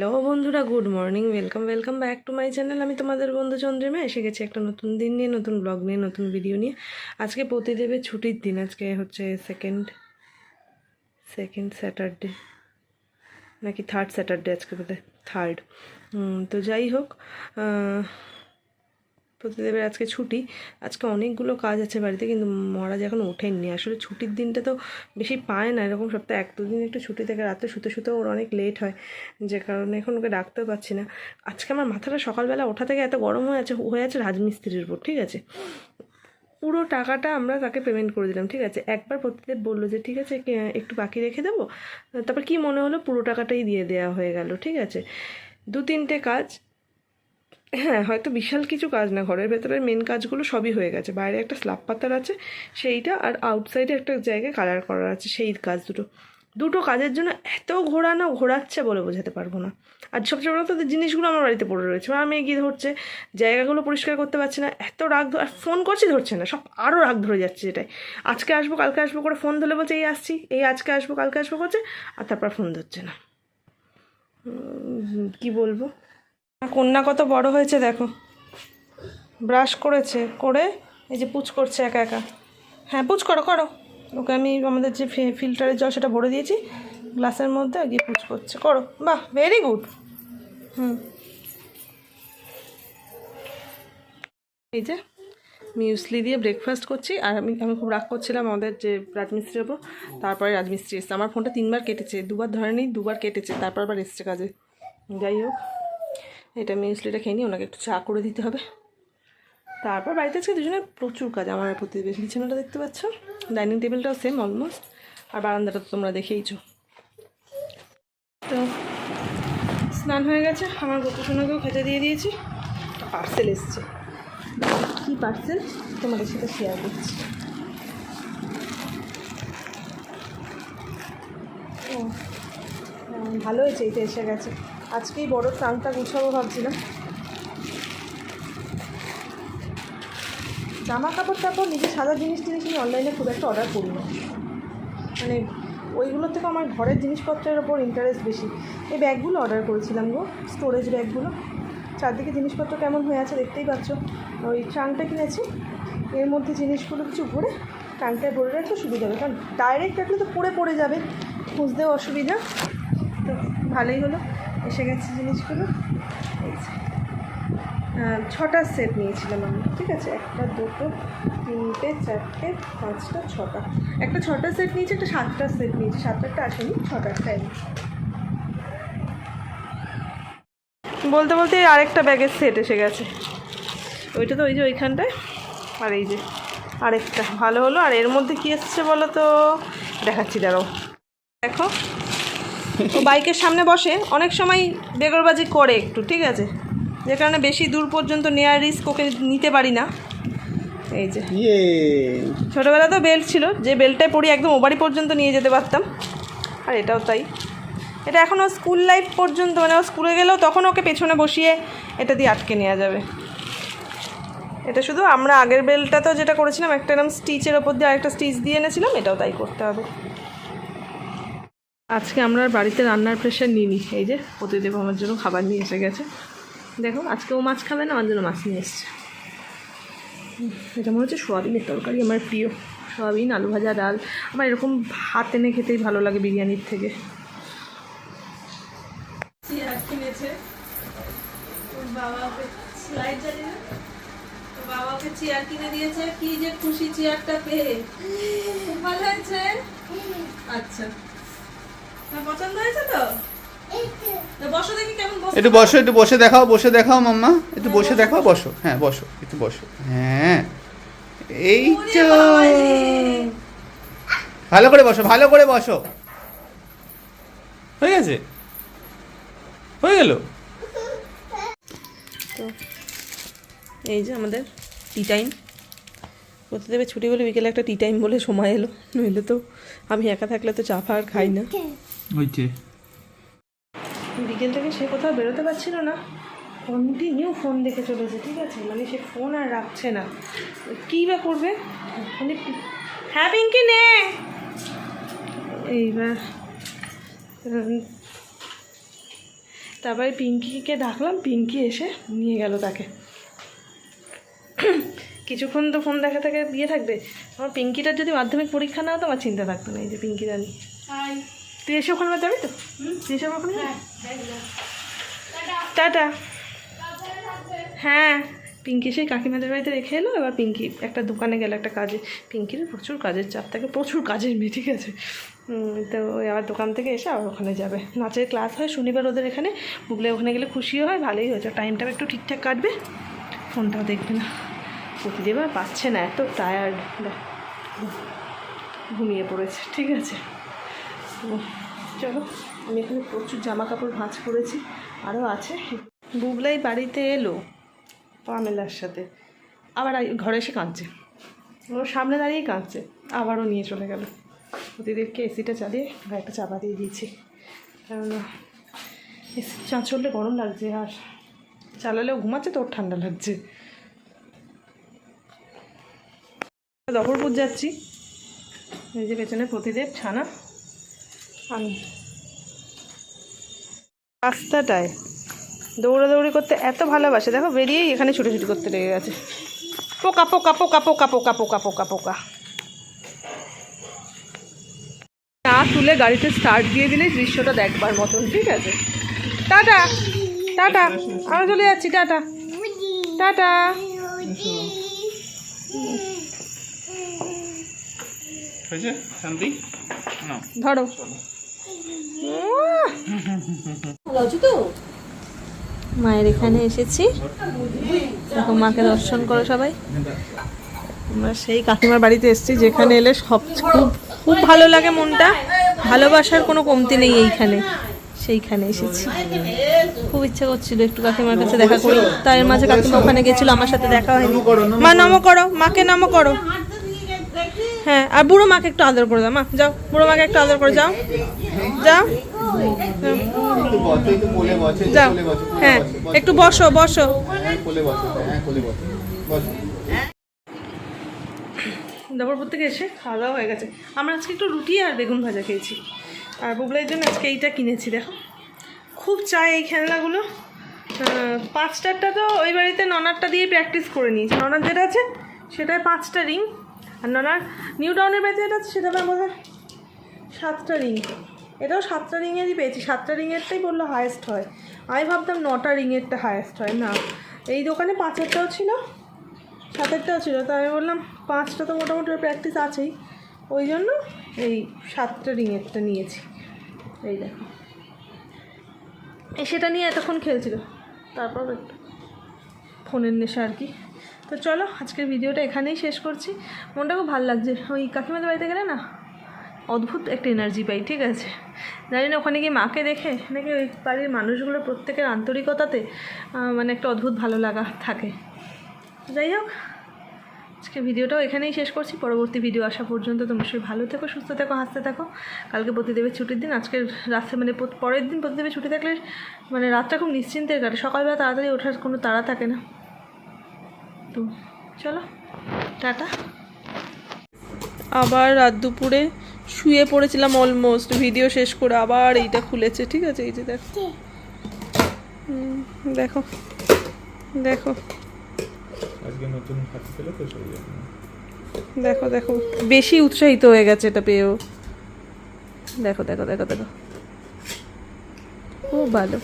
Hello বন্ধুরা, good morning, welcome welcome back to my channel. আমি তোমাদের বন্ধু চন্দ্রিমা, এসে গেছি একটা নতুন দিন নিয়ে, নতুন ব্লগ নিয়ে, নতুন ভিডিও নিয়ে। আজকে প্রতিদেবের ছুটির দিন, আজকে হচ্ছে সেকেন্ড সেকেন্ড স্যাটারডে নাকি থার্ড স্যাটারডে আজকে বোধ থার্ড তো যাই হোক প্রতিদেবের আজকে ছুটি। আজকে অনেকগুলো কাজ আছে বাড়িতে, কিন্তু মহারাজ এখন ওঠেননি। আসলে ছুটির দিনটা তো বেশি পায় না, এরকম সপ্তাহে এক দুদিন একটু ছুটি থেকে রাতে শুতে শুতে ওর অনেক লেট হয়, যে কারণে এখন ওকে ডাকতেও পাচ্ছি না। আজকে আমার মাথাটা সকালবেলা ওঠা থেকে এত গরম হয়ে আছে হয়ে আছে রাজমিস্ত্রির উপর, ঠিক আছে? পুরো টাকাটা আমরা তাকে পেমেন্ট করে দিলাম, ঠিক আছে? একবার প্রতিদেব বলল যে, ঠিক আছে একটু বাকি রেখে দেবো? তারপর কি মনে হলো, পুরো টাকাটাই দিয়ে দেওয়া হয়ে গেল, ঠিক আছে? দু তিনটে কাজ হ্যাঁ হয়তো বিশাল কিছু কাজ না, ঘরের ভেতরে মেন কাজগুলো সবই হয়ে গেছে। বাইরে একটা স্ল্যাব পাতার আছে, সেইটা আর আউটসাইডে একটা জায়গায় কালার করার আছে, সেই কাজ দুটো। দুটো কাজের জন্য এত ঘোরানো, ঘোরাচ্ছে বলে বোঝাতে পারব না। আর সবচেয়ে বড় কথা জিনিসগুলো আমার বাড়িতে পড়ে রয়েছে আমি গিয়ে ধরছে, জায়গাগুলো পরিষ্কার করতে পারছি না, এত রাগ আর ফোন করছি ধরছে না, সব আরও রাগ ধরে যাচ্ছে এটাই। আজকে আসব, কালকে আসব করে ফোন ধরে বলছে, এই আসছি, এই আজকে আসব, কালকে আসব করছে, আর তারপর ফোন ধরছে না। কি বলব? কন্যা কত বড় হয়েছে দেখো। ব্রাশ করেছে, করে এই যে পুচ করছে একা একা। হ্যাঁ পুচ করো করো। ওকে আমি আমাদের যে ফিল্টারের জল সেটা ভরে দিয়েছি। গ্লাসের মধ্যে গিয়ে পুচ করছে। করো। বাহ ভেরি গুড হুম। এই যে মিউসলি দিয়ে ব্রেকফাস্ট করছি। আর আমি আমি খুব রাগ করছিলাম আমাদের যে রাজমিস্ত্রির ওপর। তারপরে রাজমিস্ত্রি এসছে। আমার ফোনটা তিনবার কেটেছে। দুবার ধরে ধরেনি, দুবার কেটেছে। তারপর আবার এসছে কাজে। যাই হোক। এটা মিউসলিটা খেয়ে নিই, ওনাকে একটু চা করে দিতে হবে। তারপর বাড়িতে আজকে দুজনে প্রচুর কাজ, আমার প্রতিবেশী বিছানাটা দেখতে পাচ্ছ? ডাইনিং টেবিলটাও সেম অলমোস্ট আর বারান্দাটা তো তোমরা দেখেইছো। তো স্নান হয়ে গেছে, আমার গোপু সোনাকেও খেতে দিয়ে দিয়েছি। পার্সেল এসছে। কী পার্সেল তোমাদের সাথে শেয়ার করছি। ভালো হয়েছে, এটা এসে গেছে। আজকেই বড় ট্রাঙ্কটা গুছাবো ভাবছিলাম। জামা কাপড় টাপড় নিজের সাদা জিনিস টিনিস আমি অনলাইনে খুব একটা অর্ডার করি না। মানে ওইগুলোর থেকে আমার ঘরের জিনিসপত্রের ওপর ইন্টারেস্ট বেশি। এই ব্যাগগুলো অর্ডার করেছিলাম গো স্টোরেজ ব্যাগগুলো। চারদিকে জিনিসপত্র কেমন হয়ে আছে দেখতেই পাচ্ছ। ওই ট্রাঙ্কটা কিনেছি, এর মধ্যে জিনিসগুলো কিছু ভরে ট্রাঙ্কটায় ভরে রাখলে সুবিধা হবে। কারণ ডাইরেক্ট রাখলে তো পড়ে পড়ে যাবে, খুঁজতেও অসুবিধা। তো ভালোই হলো। এসে গেছে জিনিসগুলো। ছটা সেট নিয়েছিলাম আমি ঠিক আছে? একটা, দুটো, তিনটে, চারটে, পাঁচটা, ছটা। একটা ছটা সেট নিয়েছি, একটা সাতটা সেট নিয়েছি। সাতটাটা আসেনি ছটারটা বলতে বলতে আরেকটা ব্যাগের সেট এসে গেছে। ওইটা তো ওই যে ওইখানটায়। আর এই যে আরেকটা। ভালো হলো। আর এর মধ্যে কি এসছে বলো তো? দেখাচ্ছি, দাঁড়াও। দেখো। ও বাইকের সামনে বসে অনেক সময় বেগরবাজি করে একটু ঠিক আছে? যে কারণে বেশি দূর পর্যন্ত নেওয়ার রিস্ক ওকে নিতে পারি না। এই যে। ইয়ে। ছোটোবেলা তো বেল্ট ছিল যে বেল্টটায় পরি একদম ওবারি পর্যন্ত নিয়ে যেতে পারতাম। আর এটাও তাই। এটা এখনও স্কুল লাইফ পর্যন্ত মানে ও স্কুলে গেলেও তখন ওকে পেছনে বসিয়ে এটা দিয়ে আটকে নেওয়া যাবে। এটা শুধু আমরা আগের বেলটা তো যেটা করেছিলাম একটা এরকম স্টিচের ওপর দিয়ে আরেকটা স্টিচ দিয়ে এনেছিলাম এটাও তাই করতে হবে। আজকে আমরা বাড়িতে রান্নার প্রেশার নিইনি। এই যে প্রতিদেব আমার জন্য খাবার নিয়ে এসে গেছে। দেখো, আজকে ও মাছ খাবে না, আমার জন্য মাছ নিয়ে এসছে। এটা মনে হচ্ছে সোয়াবিনের তরকারি, আমার প্রিয়। সোয়াবিন, আলু ভাজা, ডাল। আমার এরকম ভাত এনে খেতেই ভালো লাগে বিরিয়ানির থেকে। চেয়ার কিনেছে। ওর বাবা ওকে স্লাইড জানি না ওর বাবা ওকে চেয়ার কিনে দিয়েছে। যে খুশি চেয়ারটা আচ্ছা। পছন্দ হয়েছে তো? তো বসো দেখি কেমন বসে একটু বসো একটু বসে দেখাও বসে দেখাও মাম্মা। একটু বসে দেখাও বসো। হ্যাঁ বসো একটু বসো। হ্যাঁ। এই তো। ভালো করে বসো ভালো করে বসো। হয়ে গেছে? হয়ে গেল? তো এই যে আমাদের টি টাইম প্রতিদেবের ছুটি বলে বিকেলে একটা টি টাইম বলে সময় এলো। নইলে তো আমি একা থাকলে তো চা ফা আর খাই না। হয়েছে বিকেল থেকে সে কোথাও বেরোতে পারছিল না। কন্টিনিউ ফোন দেখে চলেছে ঠিক আছে? মানে সে ফোন আর রাখছে না। কী বা করবে? মানে হ্যাঁ পিঙ্কি নে! এইবার তারপরে পিঙ্কিকে ডাকলাম পিঙ্কি এসে নিয়ে গেল তাকে। কিছুক্ষণ তো ফোন দেখা থেকে বিয়ে থাকবে। আমার পিঙ্কিটার যদি মাধ্যমিক পরীক্ষা না হতো আমার চিন্তা থাকতো না এই যে পিঙ্কি রানি তুই এসে ওখানে যাবি তো? তুই এসে ওখানে টাটা। হ্যাঁ পিঙ্কি সেই কাকিমাদের বাড়িতে রেখে এলো এবার পিঙ্কি একটা দোকানে গেল একটা কাজে। পিঙ্কির প্রচুর কাজের চাপ থাকে প্রচুর কাজের মেয়ে ঠিক আছে? তো ওই আবার দোকান থেকে এসে আবার ওখানে যাবে। নাচের ক্লাস হয় শনিবার ওদের এখানে। বুগলে ওখানে গেলে খুশিও হয় ভালোই হয়েছে। টাইমটা একটু ঠিকঠাক কাটবে ফোনটাও দেখবে না। প্রতিদেব আর পাচ্ছে না এত টায়ার্ড ঘুমিয়ে পড়েছে ঠিক আছে? চলো, আমি এখানে প্রচুর জামা কাপড় ভাঁজ করেছি, আরও আছে। বুবলাই বাড়িতে এলো পামেলার সাথে। আবার ঘরে এসে কাঁদছে। ওর সামনে দাঁড়িয়েই কাঁদছে। আবারও নিয়ে চলে গেল। প্রতিদেবকে এসিটা চালিয়ে একটা চাপা দিয়ে দিয়েছি। কারণ এসি চা চললে গরম লাগছে আর চালালেও ঘুমাচ্ছে তো, ওর ঠান্ডা লাগছে। দফরপুর যাচ্ছি। এই যে পেছনে প্রতিদেব, ছানা। আমি রাস্তাটায় দৌড়াদৌড়ি করতে এত ভালোবাসে। দেখো বেরিয়েই এখানে ছুটোছুটি করতে লেগে গেছে। পোকা পোকা পোকা পোকা পোকা পোকা পোকা পোকা। না তুলে গাড়িতে স্টার্ট দিয়ে দিলে দৃশ্যটা দেখবার মতন ঠিক আছে? টাটা টাটা আমি চলে যাচ্ছি টাটা। টাটা। ধরো। মায়ের এখানে এসেছি। দেখো মাকে দর্শন করো সবাই। আমরা সেই কাকিমার বাড়িতে এসেছি, যেখানে এলে সব খুব খুব ভালো লাগে মনটা। ভালোবাসার কোনো কমতি নেই এইখানে। সেইখানে এসেছি। খুব ইচ্ছা করছিল একটু কাকিমার কাছে দেখা করি তাই মাঝে কাকিমা ওখানে গেছিল, আমার সাথে দেখা হয়নি। মা, নমো করো। মাকে নমো করো। হ্যাঁ আর বুড়ো মাকে একটু আদর করে দাও, মা, যাও, বুড়ো মাকে একটু আদর করে, যাও যাও যাও হ্যাঁ। একটু বসো বসো। দুপুরপুর থেকে এসে খাওয়া দাওয়া হয়ে গেছে। আমরা আজকে একটু রুটি আর বেগুন ভাজা খেয়েছি। আর বুবলাইয়ের জন্য আজকে এইটা কিনেছি, দেখো। খুব চাই এই খেলনাগুলো। পাঁচটারটা তো ওই বাড়িতে ননারটা দিয়ে প্র্যাকটিস করে নিয়েছি। ননার যেটা আছে সেটাই পাঁচটা রিং আর ননার নিউ টাউনের বাড়িতে আছে, সেটা আমার বোধ সাতটা রিং এটাও সাতটা রিংয়েরই পেয়েছি, সাতটা রিংয়েরটাই বলল হায়েস্ট হয়। আমি ভাবতাম নটা রিংয়েরটা হায়েস্ট হয়, না। এই দোকানে পাঁচেরটাও ছিল সাতেরটাও ছিল, তো আমি বললাম পাঁচটা তো মোটামুটি প্র্যাকটিস আছেই। ওই জন্য এই সাতটা রিংয়েরটা নিয়েছি। এই দেখো। সেটা নিয়ে এতক্ষণ খেলছিল। তারপর একটু ফোনের নেশা আর কি। তো চলো, আজকের ভিডিওটা এখানেই শেষ করছি। মনটা খুব ভালো লাগছে। ওই কাকিমাদের বাড়িতে গেলে না, অদ্ভুত একটা এনার্জি পাই, ঠিক আছে? জানি না, ওখানে গিয়ে মাকে দেখে নাকি ওই বাড়ির মানুষগুলোর প্রত্যেকের আন্তরিকতাতে মানে একটা অদ্ভুত ভালো লাগা থাকে। যাই হোক আজকে ভিডিওটাও এখানেই শেষ করছি। পরবর্তী ভিডিও আসা পর্যন্ত তোমরা সবাই ভালো থেকো, সুস্থ থেকো, হাসতে থাকো। কালকে প্রতিদেবের ছুটির দিন, আজকের রাত্রে মানে পরের দিন প্রতিদেবের ছুটি থাকলে মানে রাতটা খুব নিশ্চিন্তের কাটে। সকালবেলা তাড়াতাড়ি ওঠার কোনো তাড়া থাকে না। তো চলো টাটা। আবার রাত দুপুরে শুয়ে পড়েছিলাম অলমোস্ট ভিডিও শেষ করে আবার এইটা খুলেছে ঠিক আছে? এই যে দেখো। হুম, দেখো দেখো। আজকে নতুন হাতি পেলে তো সেই দেখো দেখো বেশি উৎসাহিত হয়ে গেছে এটা পেয়েও। দেখো দেখো দেখো দেখো। খুব ভালো।